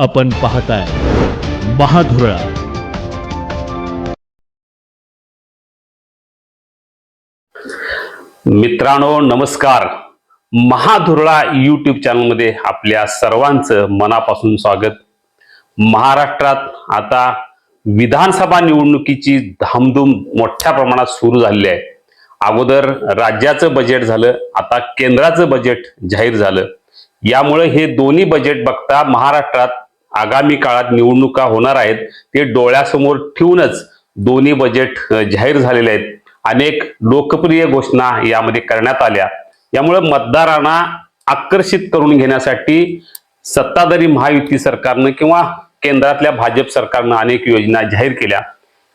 आपण पाहताय महाधुरळा. मित्रांनो नमस्कार. महाधुरळा यूट्यूब चॅनलमध्ये आपल्या सर्वांचं मनापासून स्वागत. महाराष्ट्रात आता विधानसभा निवडणुकीची धामधूम मोठ्या प्रमाणात सुरू झालेली आहे. अगोदर राज्याचं बजेट झालं आता केंद्राचं बजेट जाहीर झालं. यामुळे हे दोन्ही बजेट बघता महाराष्ट्रात आगामी काळात निवडणुका होणार आहेत ते डोळ्यासमोर ठेवूनच दोन्ही बजेट जाहीर झालेले आहेत. अनेक लोकप्रिय घोषणा यामध्ये करण्यात आल्या. यामुळे मतदारांना आकर्षित करून घेण्यासाठी सत्ताधारी महायुती सरकारनं किंवा केंद्रातल्या भाजप सरकारनं अनेक योजना जाहीर केल्या.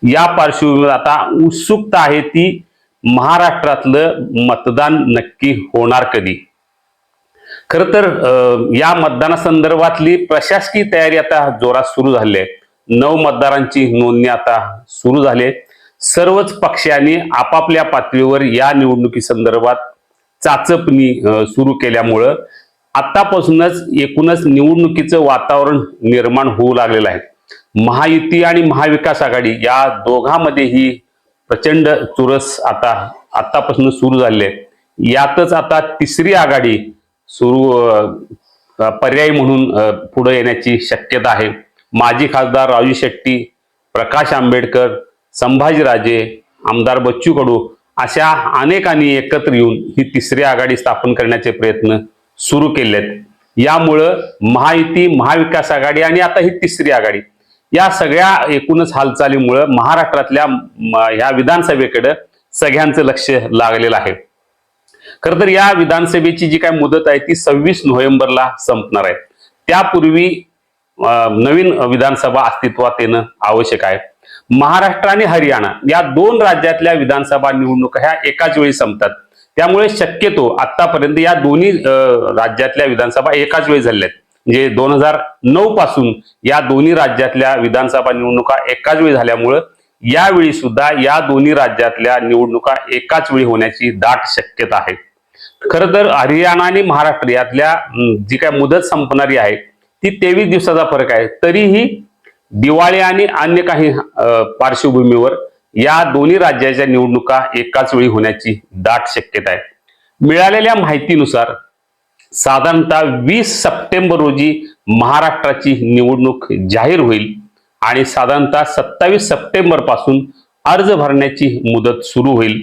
या पार्श्वभूमीवर आता उत्सुकता आहे ती महाराष्ट्रातलं मतदान नक्की होणार कधी? खर तर या मतदानासंदर्भातली प्रशासकीय तयारी आता जोरात सुरू झाली आहे. नऊ मतदारांची नोंदणी आता सुरू झाली आहे. सर्वच पक्षांनी आपापल्या पातळीवर या निवडणुकी संदर्भात चाचपणी सुरू केल्यामुळं आतापासूनच एकूणच निवडणुकीचं वातावरण निर्माण होऊ लागलेलं आहे. महायुती आणि महाविकास आघाडी या दोघांमध्येही प्रचंड चुरस आता आतापासून सुरू झाले आहे. यातच आता तिसरी आघाडी सुरू पर्याय म्हणून पुढे येण्याची शक्यता आहे. माजी खासदार राजू शेट्टी प्रकाश आंबेडकर संभाजीराजे आमदार बच्चू कडू अशा अनेकांनी एकत्र येऊन ही तिसरी आघाडी स्थापन करण्याचे प्रयत्न सुरू केले आहेत यामुळं महायुती महाविकास आघाडी आणि आता ही तिसरी आघाडी या सगळ्या एकूणच हालचालीमुळं महाराष्ट्रातल्या ह्या विधानसभेकडं सगळ्यांचं लक्ष लागलेलं आहे. खर तर या विधानसभेची जी काय मुदत आहे ती सव्वीस नोव्हेंबरला संपणार आहे. त्यापूर्वी नवीन विधानसभा अस्तित्वात येणं आवश्यक आहे. महाराष्ट्र आणि हरियाणा या दोन राज्यातल्या विधानसभा निवडणुका ह्या एकाच वेळी संपतात. त्यामुळे शक्यतो आतापर्यंत या दोन्ही राज्यातल्या विधानसभा एकाच वेळी झालेल्या आहेत. म्हणजे दोन हजार नऊ पासून या दोन्ही राज्यातल्या विधानसभा निवडणुका एकाच वेळी झाल्यामुळं यावेळी सुद्धा या दोन्ही राज्यातल्या निवडणुका एकाच वेळी होण्याची दाट शक्यता आहे. खरं तर हरियाणा आणि महाराष्ट्र यातल्या जी काय मुदत संपणारी आहे ती तेवीस दिवसाचा फरक आहे. तरीही दिवाळी आणि अन्य काही पार्श्वभूमीवर या दोन्ही राज्याच्या निवडणुका एकाच वेळी होण्याची दाट शक्यता आहे. मिळालेल्या माहितीनुसार साधारणतः वीस सप्टेंबर रोजी महाराष्ट्राची निवडणूक जाहीर होईल आणि साधारणतः सत्तावीस सप्टेंबरपासून अर्ज भरण्याची मुदत सुरू होईल.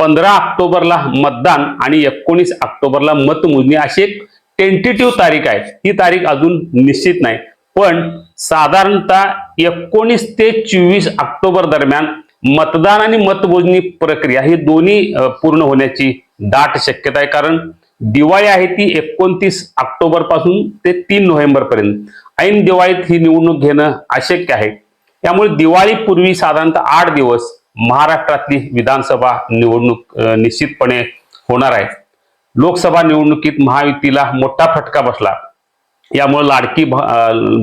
पंधरा ऑक्टोबरला मतदान आणि एकोणीस ऑक्टोबरला मतमोजणी अशी एक टेंटेटिव्ह तारीख आहे. ही तारीख अजून निश्चित नाही. पण साधारणतः एकोणीस ते चोवीस ऑक्टोबर दरम्यान मतदान आणि मतमोजणी प्रक्रिया ही दोन्ही पूर्ण होण्याची दाट शक्यता आहे. कारण दिवाळी आहे ती एकोणतीस ऑक्टोबरपासून ते तीन नोव्हेंबर पर्यंत. ऐन दिवाळीत ही निवडणूक घेणं अशक्य आहे. त्यामुळे दिवाळीपूर्वी साधारणतः आठ दिवस महाराष्ट्रातली विधानसभा निवडणूक निश्चितपणे होणार आहे. लोकसभा निवडणुकीत महायुतीला मोठा फटका बसला. यामुळे लाडकी भ-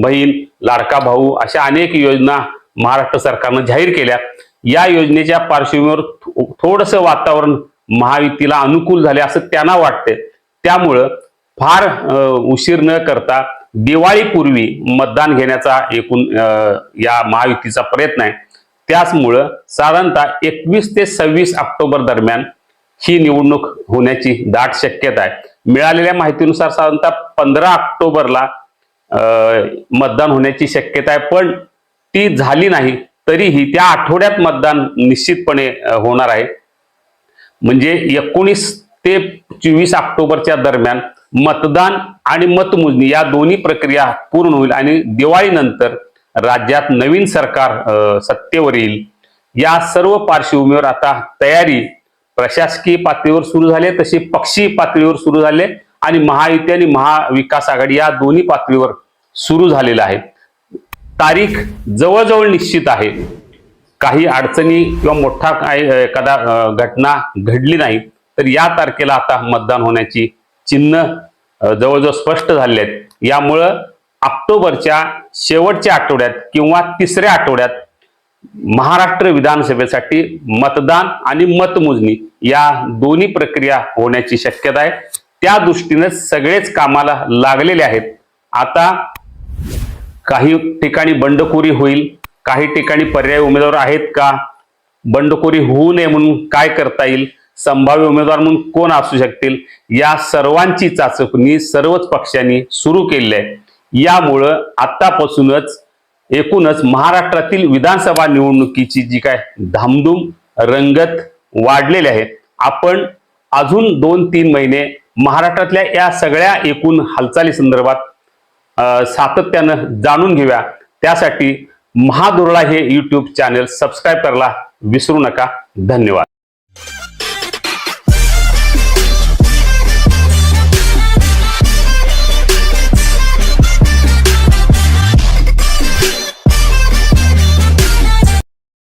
बहीण लाडका भाऊ अशा अनेक योजना महाराष्ट्र सरकारनं जाहीर केल्या. या योजनेच्या पार्श्वभूमीवर थो- थोडंसं वातावरण महायुतीला अनुकूल झाले असं त्यांना वाटते त्यामुळं फार उशीर न करता दिवाळीपूर्वी मतदान घेण्याचा एकूण या महायुतीचा प्रयत्न आहे. त्याचमुळं साधारणतः एकवीस ते सव्वीस ऑक्टोबर दरम्यान ही निवडणूक होण्याची दाट शक्यता आहे. मिळालेल्या माहितीनुसार साधारणतः पंधरा ऑक्टोबरला मतदान होण्याची शक्यता आहे पण ती झाली नाही तरीही त्या आठवड्यात मतदान निश्चितपणे होणार आहे. म्हणजे एकोणीस ते चोवीस ऑक्टोबरच्या दरम्यान मतदान आणि मतमोजणी या दोन्ही प्रक्रिया पूर्ण होईल आणि दिवाळीनंतर राज्यात नवीन सरकार सत्तेवर येईल. या सर्व पार्श्वभूमीवर आता तयारी प्रशासकीय पातळीवर सुरू झाले तसे तशी पक्षी पातळीवर सुरू झाले आणि महायुती आणि महाविकास आघाडी या दोन्ही पातळीवर सुरू झालेलं आहे. तारीख जवळजवळ निश्चित आहे. काही अडचणी किंवा मोठा काही एखादा घटना घडली नाही तर या तारखेला आता मतदान होण्याची चिन्ह जवळजवळ स्पष्ट झाले आहेत. यामुळं ऑक्टोबरच्या शेवटच्या आठवड्यात किंवा तिसऱ्या आठवड्यात महाराष्ट्र विधानसभेसाठी मतदान आणि मतमोजणी या दोन्ही प्रक्रिया होण्याची शक्यता आहे. त्या दृष्टीने सगळेच कामाला लागलेले आहेत. आता काही ठिकाणी बंडखोरी होईल. काही ठिकाणी पर्यायी उमेदवार आहेत का? बंडखोरी होऊ नये म्हणून काय करता येईल? संभाव्य उमेदवार म्हणून कोण असू शकतील? या सर्वांची चाचपणी सर्वच पक्षांनी सुरू केली आहे. यामुळं आतापासूनच एकूणच महाराष्ट्रातील विधानसभा निवडणुकीची जी काय धामधूम रंगत वाढलेली आहे आपण अजून दोन तीन महिने महाराष्ट्रातल्या या सगळ्या एकूण हालचाली संदर्भात सातत्यानं जाणून घेऊया. त्यासाठी महादुर्ळा हे यूट्यूब चॅनल सबस्क्राईब करायला विसरू नका. धन्यवाद.